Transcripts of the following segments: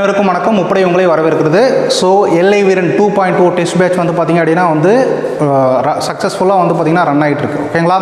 அனைவருக்கும் வணக்கம். முப்படை உங்களை வரவேற்கிறது. ஸோ எல்ஐ வீரன் two point two test batch வந்து பார்த்திங்க அப்படின்னா வந்து சக்ஸஸ்ஃபுல்லாக வந்து பார்த்திங்கன்னா ரன் ஆகிட்டு இருக்கு ஓகேங்களா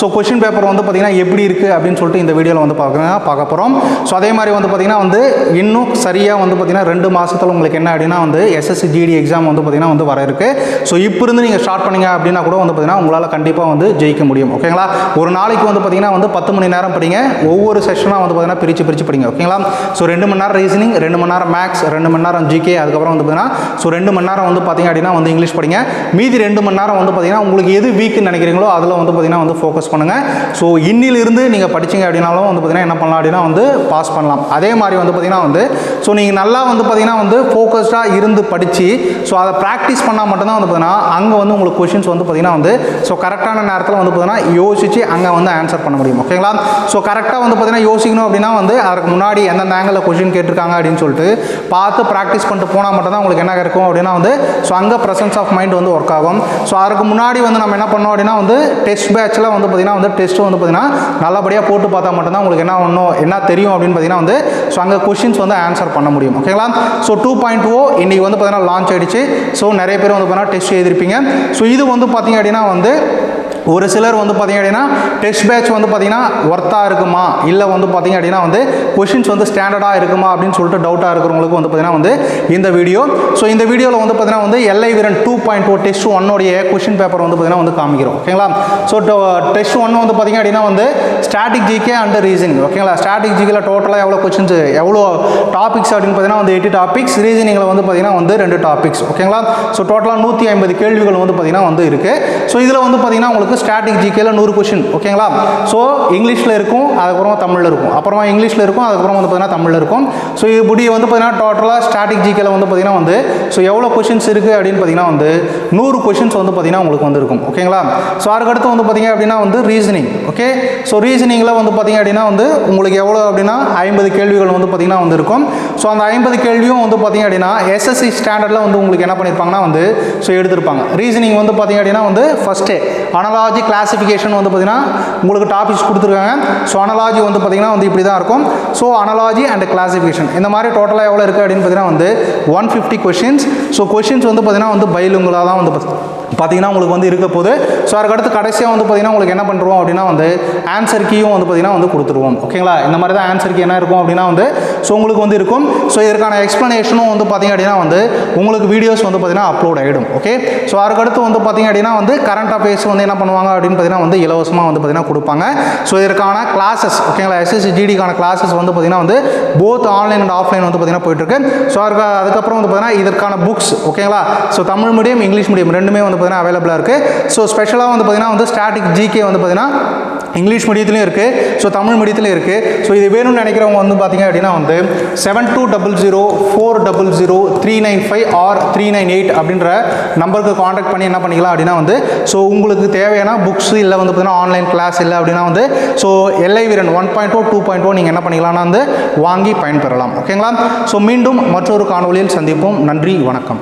ஸோ கொஷின் பேப்பர் வந்து பார்த்திங்கன்னா எப்படி இருக்குது அப்படின்னு சொல்லிட்டு இந்த வீடியோவில் வந்து பார்க்குறேன் பார்க்க போகிறோம் ஸோ அதே மாதிரி வந்து பார்த்திங்கன்னா வந்து இன்னும் சரியாக வந்து பார்த்திங்கன்னா ரெண்டு மாதத்தில் உங்களுக்கு என்ன அப்படின்னா வந்து எஸ்எஸ்சி ஜிடி எக்ஸாம் வந்து பார்த்திங்கன்னா வந்து வர இருக்கு. ஸோ இப்போ இருந்து நீங்கள் ஸ்டார்ட் பண்ணீங்க அப்படின்னா கூட வந்து பார்த்திங்கன்னா உங்களால் கண்டிப்பாக வந்து ஜெயிக்க முடியும். ஓகேங்களா ஒரு நாளைக்கு வந்து பார்த்திங்கன்னா வந்து பத்து மணி நேரம் படிங்க. ஒவ்வொரு செஷனாக வந்து பார்த்திங்கன்னா பிரித்து பிரித்து படிங்க. ஓகேங்களா ஸோ ரெண்டு மணி நேரம் ரீசனிங் ரெண்டு மணி நேரம் மேக்ஸ் ரெண்டு மணி நேரம் ஜிகே அதுக்கப்புறம் வந்து பார்த்தீங்கன்னா ஸோ ரெண்டு மணி நேரம் வந்து பார்த்தீங்க அப்படின்னா வந்து இங்கிலீஷ் படிங்க. மீதி ரெண்டு மணி நேரம் வந்து பார்த்தீங்கன்னா உங்களுக்கு எது வீக்குன்னு நினைக்கிறீங்களோ அதில் வந்து பார்த்தீங்கன்னா வந்து ஃபோக்கஸ் பண்ணுங்கள் ஸோ இன்னிலிருந்து நீங்கள் படிச்சீங்க அப்படின்னாலும் வந்து பார்த்தீங்கன்னா என்ன பண்ணலாம் அப்படின்னா வந்து பாஸ் பண்ணலாம். அதே மாதிரி வந்து பார்த்தீங்கன்னா வந்து ஸோ நீங்கள் நல்லா வந்து பார்த்தீங்கன்னா வந்து ஃபோக்கஸ்டாக இருந்து படித்து ஸோ அதை ப்ராக்டிஸ் பண்ணால் மட்டும்தான் வந்து பார்த்தீங்கன்னா அங்கே வந்து உங்களுக்கு கொஷின்ஸ் வந்து பார்த்தீங்கன்னா வந்து ஸோ கரெக்டான நேரத்தில் வந்து பார்த்தீங்கன்னா யோசிச்சு அங்கே வந்து ஆன்சர் பண்ண முடியும். ஓகேங்களா ஸோ கரெக்டாக வந்து பார்த்தீங்கன்னா யோசிக்கணும் அப்படின்னா வந்து அதுக்கு முன்னாடி எந்தெந்த ஆங்கிளில் கொஷின் கேட்டிருக்காங்க அப்படின்னு சொல்லிட்டு பார்த்து ப்ராக்டிஸ் பண்ணிட்டு போனால் மட்டும்தான் உங்களுக்கு என்ன இருக்கும் அப்படின்னா வந்து ஸோ அங்கே ப்ரெசன்ஸ் ஆஃப் மைண்ட் வந்து ஒர்க் ஆகும். ஸோ அதுக்கு முன்னாடி வந்து நம்ம என்ன பண்ணோம் அப்படின்னா வந்து டெஸ்ட் பேட்சில் வந்து பார்த்திங்கன்னா வந்து டெஸ்ட்டு வந்து பார்த்திங்கன்னா நல்லபடியாக போட்டு பார்த்தா மட்டும்தான் உங்களுக்கு என்ன ஒன்றும் என்ன தெரியும் அப்படின்னு பார்த்தீங்கன்னா வந்து ஸோ அங்கே கொஷின்ஸ் வந்து ஆன்சர் பண்ண முடியும். ஓகேங்களா ஸோ டூ பாயிண்ட் ஓ oh இன்றைக்கி வந்து பார்த்திங்கன்னா லான்ச் ஆகிடுச்சு ஸோ நிறைய பேர் வந்து பார்த்தீங்கன்னா டெஸ்ட் எழுதிருப்பீங்க ஸோ இது வந்து பார்த்திங்க அப்படின்னா வந்து ஒரு சிலர் வந்து பார்த்திங்க அப்படின்னா டெஸ்ட் பேட்ச் வந்து பார்த்திங்கன்னா ஒர்த்தாக இருக்குமா? இல்லை வந்து பார்த்திங்க அப்படின்னா வந்து கொஷின்ஸ் வந்து ஸ்டாண்டர்டாக இருக்குமா? அப்படின்னு சொல்லிட்டு டவுட்டாக இருக்கிறவங்களுக்கு வந்து பார்த்திங்கன்னா வந்து இந்த வீடியோ ஸோ இந்த வீடியோவில் வந்து பார்த்திங்கன்னா வந்து Ellai Veeran two point two test ஒன்னோடைய question paper வந்து பார்த்திங்கன்னா வந்து காமிக்கிறோம். ஓகேங்களா ஸோ டெஸ்ட் ஒன்று வந்து பார்த்திங்க அப்படின்னா வந்து ஸ்டாட்டிக் ஜிகே அண்ட் ரீசனிங் ஓகேங்களா ஸ்டாட்டிக் ஜிகேல டோட்டலாக எவ்வளோ கொஷின்ஸ் எவ்வளோ டாபிக்ஸ் அப்படின்னு பார்த்தீங்கன்னா வந்து எயிட்டி டாபிக்ஸ் ரீசனிங்கில் வந்து பார்த்திங்கன்னா வந்து ரெண்டு டாபிக்ஸ் ஓகேங்களா ஸோ டோட்டலாக நூற்றி ஐம்பது கேள்விகள் வந்து பார்த்திங்கன்னா வந்து இருக்குது ஸோ இதில் வந்து பார்த்திங்கன்னா உங்களுக்கு ஸ்டாட்டிக் ஜிகேல நூறு கொஷின் ஓகேங்களா ஸோ இங்கிலீஷில் இருக்கும் அதுக்கப்புறமா தமிழில் இருக்கும். அப்புறமா இங்கிலீஷில் இருக்கும் அதுக்கப்புறம் வந்து பார்த்தீங்கன்னா தமிழில் இருக்கும். ஸோ இப்படி வந்து பார்த்தீங்கன்னா டோட்டலாக ஸ்டாட்டிக் ஜிகேல வந்து பார்த்தீங்கன்னா வந்து ஸோ எவ்வளோ கொஷின்ஸ் இருக்குது அப்படின்னு பார்த்தீங்கன்னா வந்து நூறு கொஷின்ஸ் வந்து பார்த்தீங்கன்னா உங்களுக்கு வந்து இருக்கும் ஓகேங்களா ஸோ அதுக்கடுத்து வந்து பார்த்தீங்க அப்படின்னா வந்து ரீசனிங் ஓகே ஸோ ரீசனிங்கில் வந்து பார்த்தீங்க அப்படின்னா வந்து உங்களுக்கு எவ்வளோ அப்படின்னா ஐம்பது கேள்விகள் வந்து பார்த்தீங்கன்னா வந்து இருக்கும் ஸோ அந்த ஐம்பது கேள்வியும் வந்து பார்த்தீங்க அப்படின்னா எஸ்எஸ்சி ஸ்டாண்டர்டில் வந்து உங்களுக்கு என்ன பண்ணியிருப்பாங்கன்னா வந்து ஸோ எடுத்திருப்பாங்க. ரீசனிங் வந்து பார்த்தீங்க அப்படின்னா வந்து ஃபஸ்ட்டே அனலாஜி கிளாசிஃபிகேஷன் வந்து பார்த்தீங்கன்னா உங்களுக்கு டாபிக்ஸ் கொடுத்துருக்காங்க. ஸோ அனலாஜி வந்து பார்த்தீங்கன்னா வந்து இப்படி தான் இருக்கும். ஸோ அனலாஜி அண்ட் கிளாசிஃபிகேஷன் இந்த மாதிரி டோட்டலாக எவ்வளோ இருக்குது அப்படின்னு பார்த்தீங்கன்னா வந்து one fifty questions so questions வந்து பார்த்திங்கன்னா வந்து பயிலுங்களாக தான் வந்து பார்த்து- பார்த்தீங்கன்னா உங்களுக்கு வந்து இருக்க போது ஸோ அதுக்கடுத்து கடைசியாக வந்து பார்த்தீங்கன்னா உங்களுக்கு என்ன பண்ணுறோம் அப்படின்னா வந்து ஆன்சர் கீயும் வந்து பார்த்தீங்கன்னா வந்து கொடுத்துருவோம். ஓகேங்களா இந்த மாதிரி தான் ஆன்சர் கீ என்ன இருக்கும் அப்படின்னா வந்து ஸோ உங்களுக்கு வந்து இருக்கும். ஸோ இதற்கான எக்ஸ்ப்ளனேஷனும் வந்து பார்த்தீங்க அப்படின்னா வந்து உங்களுக்கு வீடியோஸ் வந்து பார்த்தீங்கன்னா அப்லோட் ஆகிடும் ஓகே ஸோ அதுக்கடுத்து வந்து பார்த்தீங்க அப்படின்னா வந்து கரண்ட் அஃபேர்ஸ் வந்து என்ன பண்ணுவாங்க அப்படின்னு பார்த்தீங்கன்னா வந்து இலவசமாக வந்து பார்த்திங்கன்னா கொடுப்பாங்க. ஸோ இதற்கான கிளாஸஸ் ஓகேங்களா எஸ்எஸ்சி ஜிடிக்கான கிளாஸஸ் வந்து பார்த்தீங்கன்னா வந்து போத் ஆன்லைன் அண்ட் ஆஃப்லைன் வந்து பார்த்தீங்கன்னா போயிட்டுருக்கு. ஸோ அதுக்கு அதுக்கப்புறம் வந்து பார்த்திங்கன்னா இதற்கான புக்ஸ் ஓகேங்களா so Tamil medium English medium ரெண்டுமே வந்து பார்த்திங்கன்னா அவைலபிளாக இருக்குது ஸோ ஸ்பெஷலாக வந்து பார்த்திங்கன்னா வந்து ஸ்டாட்டிக் ஜிகே வந்து பார்த்தீங்கன்னா இங்கிலீஷ் மீடியத்துலையும் இருக்குது ஸோ தமிழ் மீடியத்துலையும் இருக்குது ஸோ இது வேணும்னு நினைக்கிறவங்க வந்து பார்த்தீங்க அப்படின்னா வந்து seven two double zero four double zero three nine five or three nine eight அப்படின்ற நம்பருக்கு காண்டாக்ட் பண்ணி என்ன பண்ணிக்கலாம் அப்படின்னா வந்து ஸோ உங்களுக்கு தேவையான புக்ஸ் இல்லை வந்து பார்த்தீங்கன்னா ஆன்லைன் கிளாஸ் இல்லை அப்படின்னா வந்து ஸோ எல்ஐ வீரன் one point O two point O நீங்கள் என்ன பண்ணிக்கலாம்னா வந்து வாங்கி பயன்பெறலாம். ஓகேங்களா ஸோ மீண்டும் மற்றொரு காணொலியில் சந்திப்போம். நன்றி வணக்கம்.